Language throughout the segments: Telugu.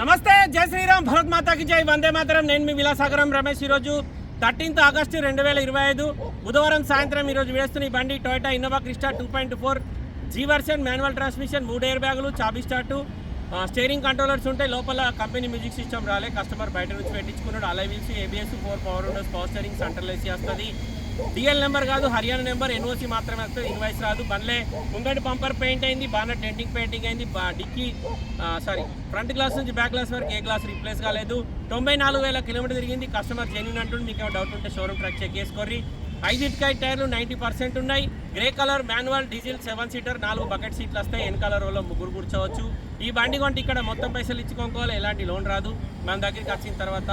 నమస్తే జై శ్రీరామ్ భరత్ మాతాకి జై. వందే మాతరం. నేను మీ విలాసాగరం రమేష్ ఈరోజు థర్టీన్త్ ఆగస్టు రెండు వేల ఇరవై ఐదు బుధవారం సాయంత్రం ఈరోజు వేస్తున్న ఈ బండి Toyota Innova Crysta two point four G version manual transmission మూడు ఎయిర్ బ్యాగులు చాబీ స్టార్టు. ఆ, స్టీరింగ్ కంట్రోలర్స్ ఉంటాయి లోపల కంపెనీ మ్యూజిక్ సిస్టమ్ రాలే. కస్టమర్ బయట నుంచి పెట్టించుకున్నాడు. Alloy wheels ABS four power windows power steering central AC వస్తుంది డిఎల్ నెంబర్ కాదు హర్యానా నెంబర్ ఎన్ఓసి మాత్రమే వస్తుంది ఇన్వాయిస్ రాదు. బండ్లే ముంగడి పంపర్ పెయింట్ అయింది బాగా డెంటింగ్ పెయింటింగ్ అయింది బా- డిక్కీ సారీ ఫ్రంట్ గ్లాస్ నుంచి బ్యాక్ గ్లాస్ వరకు ఏ గ్లాస్ రీప్లేస్ కాలేదు. తొంభై నాలుగు వేల కిలోమీటర్ తిరిగింది కస్టమర్ జెన్యున్ అంటుంది మీకు డౌట్ ఉంటే షోరూమ్ ట్రాక్ చెక్ చేసుకోర్రి. ఐదింటికాయ టైర్లు నైంటీ పర్సెంట్ ఉన్నాయి. Grey colour manual diesel seven seater నాలుగు బకెట్ సీట్లు వస్తాయి. వెనకాల రోలో ముగ్గురు కూర్చోవచ్చు. ఈ బండి కొంటే ఇక్కడ మొత్తం పైసలు ఇచ్చుకోవాలి ఎలాంటి లోన్ రాదు. మన దగ్గరికి వచ్చిన తర్వాత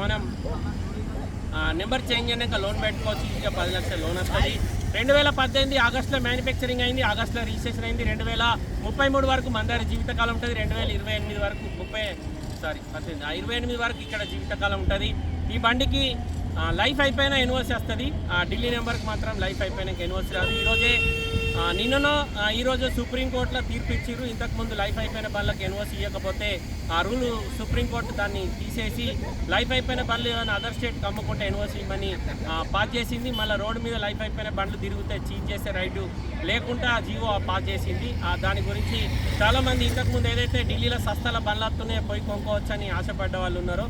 మనం నెంబర్ చేంజ్ అయినాక లోన్ పెట్టుకోవచ్చు ఈజీగా పది లక్షల లోన్ వస్తుంది. రెండు వేల పద్దెనిమిది ఆగస్టులో మ్యానుఫ్యాక్చరింగ్ అయింది ఆగస్టులో రిజిస్ట్రేషన్ అయింది. రెండు వేల ముప్పై మూడు వరకు మందారి జీవితకాలం ఉంటుంది. రెండు వేల ఇరవై ఎనిమిది వరకు ముప్పై సారీ పద్దెనిమిది ఇరవై ఎనిమిది వరకు ఇక్కడ జీవితకాలం ఉంటుంది. ఈ బండికి లైఫ్ అయిపోయిన ఎన్ఓసి వస్తుంది. ఆ, ఢిల్లీ నెంబర్కి మాత్రం లైఫ్ అయిపోయినాక ఎన్ఓసి రాదు. ఈరోజే నిన్ననో ఈరోజు సుప్రీంకోర్టులో తీర్పు ఇచ్చిర్రు. ఇంతకుముందు లైఫ్ అయిపోయిన బండ్లకు ఎన్ఓసి ఇవ్వకపోతే ఆ రూల్ సుప్రీంకోర్టు దాన్ని తీసేసి లైఫ్ అయిపోయిన బండ్లు ఏమైనా అదర్ స్టేట్ అమ్ముకుంటే ఎన్ఓసి ఇవ్వమని పాస్ చేసింది. మళ్ళీ రోడ్డు మీద లైఫ్ అయిపోయిన బండ్లు తిరిగితే చీజ్ చేసే రైటు లేకుండా ఆ జీవో పాస్ చేసింది. ఆ దాని గురించి చాలామంది ఇంతకుముందు ఏదైతే ఢిల్లీలో సస్తాల బండ్లు వస్తున్నాయో పోయి కొనుక్కోవచ్చని ఆశపడ్డ వాళ్ళు ఉన్నారో.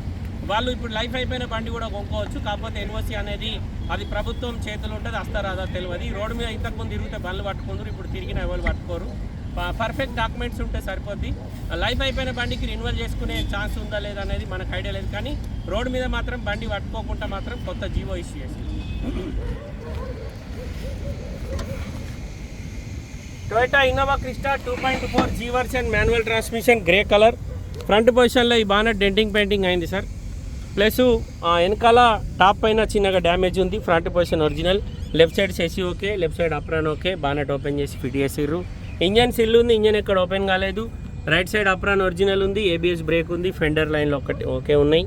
వాళ్ళు ఇప్పుడు లైఫ్ అయిపోయిన బండి కూడా కొనుక్కోవచ్చు. కాకపోతే ఎన్ఓసి అనేది అది ప్రభుత్వం చేతులు ఉంటుంది వస్తారా తెలియదు. రోడ్డు మీద ఇంతకుముందు తిరిగితే బండ్లు పట్టుకుందరు ఇప్పుడు తిరిగిన ఎవరు పట్టుకోరు. పర్ఫెక్ట్ డాక్యుమెంట్స్ ఉంటే సరిపోద్ది. లైఫ్ అయిపోయిన బండికి రిన్యువల్ చేసుకునే ఛాన్స్ ఉందా లేదా అనేది మనకు ఐడియా లేదు. కానీ రోడ్డు మీద మాత్రం బండి పట్టుకోకుండా మాత్రం కొత్త జీవో ఇష్యూ చేసింది. Toyota Innova Crysta two point four G version manual transmission grey colour front పొజిషన్లో ఈ బాగా డెంటింగ్ పెయింటింగ్ అయింది సార్ ప్లస్ ఆ వెనకాల టాప్ పైన చిన్నగా డ్యామేజ్ ఉంది. Front position original. Left side సెసి okay left side apron okay. Bonnet open చేసి ఫిట్ చేసిర్రు. ఇంజన్ సిల్ ఉంది ఇంజన్ ఎక్కడ ఓపెన్ కాలేదు. రైట్ సైడ్ అప్రాన్ ఒరిజినల్ ఉంది ఏబిఎస్ బ్రేక్ ఉంది ఫెండర్ లైన్లో ఒకటి ఓకే ఉన్నాయి.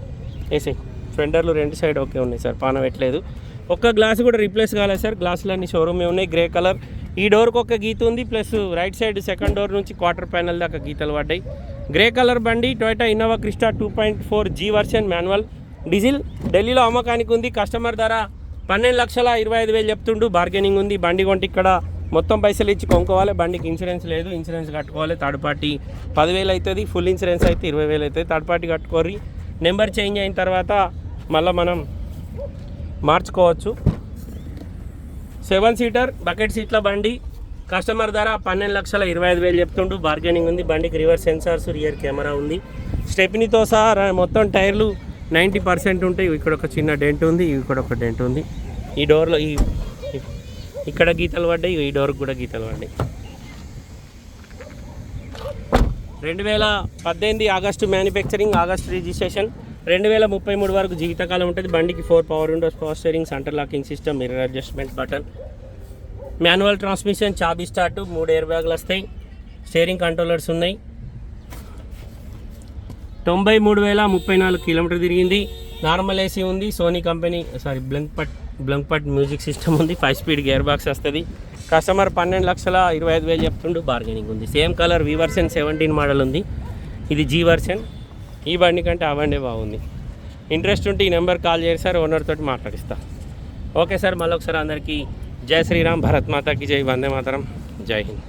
వేసాయి ఫెండర్లు రెండు సైడ్ ఓకే ఉన్నాయి సార్ పాన పెట్టలేదు ఒక్క గ్లాస్ కూడా రీప్లేస్ కాలేదు సార్ గ్లాసులన్నీ షోరూమే ఉన్నాయి గ్రే కలర్. ఈ డోర్కి ఒక గీత ఉంది plus right side second door నుంచి క్వార్టర్ ప్యానల్ దాకా గీతలు పడ్డాయి. గ్రే కలర్ బండి Toyota Innova Crysta two point four G version manual diesel ఢిల్లీలో అమ్మకానికి ఉంది. కస్టమర్ ధర పన్నెండు లక్షల ఇరవై ఐదు వేలు చెప్తుండు. బార్గెనింగ్ ఉంది. బండి కొంటే ఇక్కడ మొత్తం పైసలు ఇచ్చి కొనుక్కోవాలి. బండికి ఇన్సూరెన్స్ లేదు. ఇన్సూరెన్స్ కట్టుకోవాలి. థర్డ్ పార్టీ పదివేలు అవుతుంది ఫుల్ ఇన్సూరెన్స్ అయితే ఇరవై వేలు అవుతుంది థర్డ్ పార్టీ కట్టుకోరి నెంబర్ చేంజ్ అయిన తర్వాత మళ్ళీ మనం మార్చుకోవచ్చు. సెవెన్ సీటర్ బకెట్ సీట్ల బండి. కస్టమర్ ధర పన్నెండు లక్షల ఇరవై ఐదు వేలు చెప్తుండు. బార్గెనింగ్ ఉంది. బండికి రివర్స్ సెన్సార్స్ రియర్ కెమెరా ఉంది. స్టెప్నీతో సహా మొత్తం టైర్లు నైంటీ పర్సెంట్ ఉంటాయి ఇక్కడ ఒక చిన్న డెంట్ ఉంది ఇక్కడ ఒక డెంట్ ఉంది. ఈ డోర్లో ఈ ఇక్కడ గీతలు పడ్డాయి ఈ డోర్కి కూడా గీతలు పడ్డాయి. రెండు వేల పద్దెనిమిది ఆగస్టు మ్యానుఫ్యాక్చరింగ్ ఆగస్ట్ రిజిస్ట్రేషన్ రెండు వేల ముప్పై మూడు వరకు జీవితకాలం ఉంటుంది. బండికి four power windows power steering centre locking system mirror adjustment button manual transmission చాబీ start మూడు ఎయిర్ బ్యాగులు వస్తాయి. స్టీరింగ్ కంట్రోలర్స్ ఉన్నాయి. తొంభై మూడు వేల ముప్పై నాలుగు కిలోమీటర్ తిరిగింది. నార్మల్ ఏసీ ఉంది Sony company sorry Blaupunkt Blaupunkt music system ఉంది. ఫైవ్ స్పీడ్ గేర్ బాక్స్ వస్తుంది. కస్టమర్ పన్నెండు లక్షల ఇరవై ఐదు వేలు చెప్తుండు బార్గెనింగ్ ఉంది. Same colour V version seventeen model ఉంది. ఇది జీ వర్షన్ ఈ బండి కంటే ఆ బండే బాగుంది. ఇంట్రెస్ట్ ఉంటే ఈ నెంబర్ కాల్ చేసి సార్ ఓనర్ తోటి మాట్లాడిస్తా. ఓకే సార్ మళ్ళీ ఒకసారి అందరికీ జై శ్రీరామ్ భరత్ మాతాకి జై వందే మాతరం జై హింద్.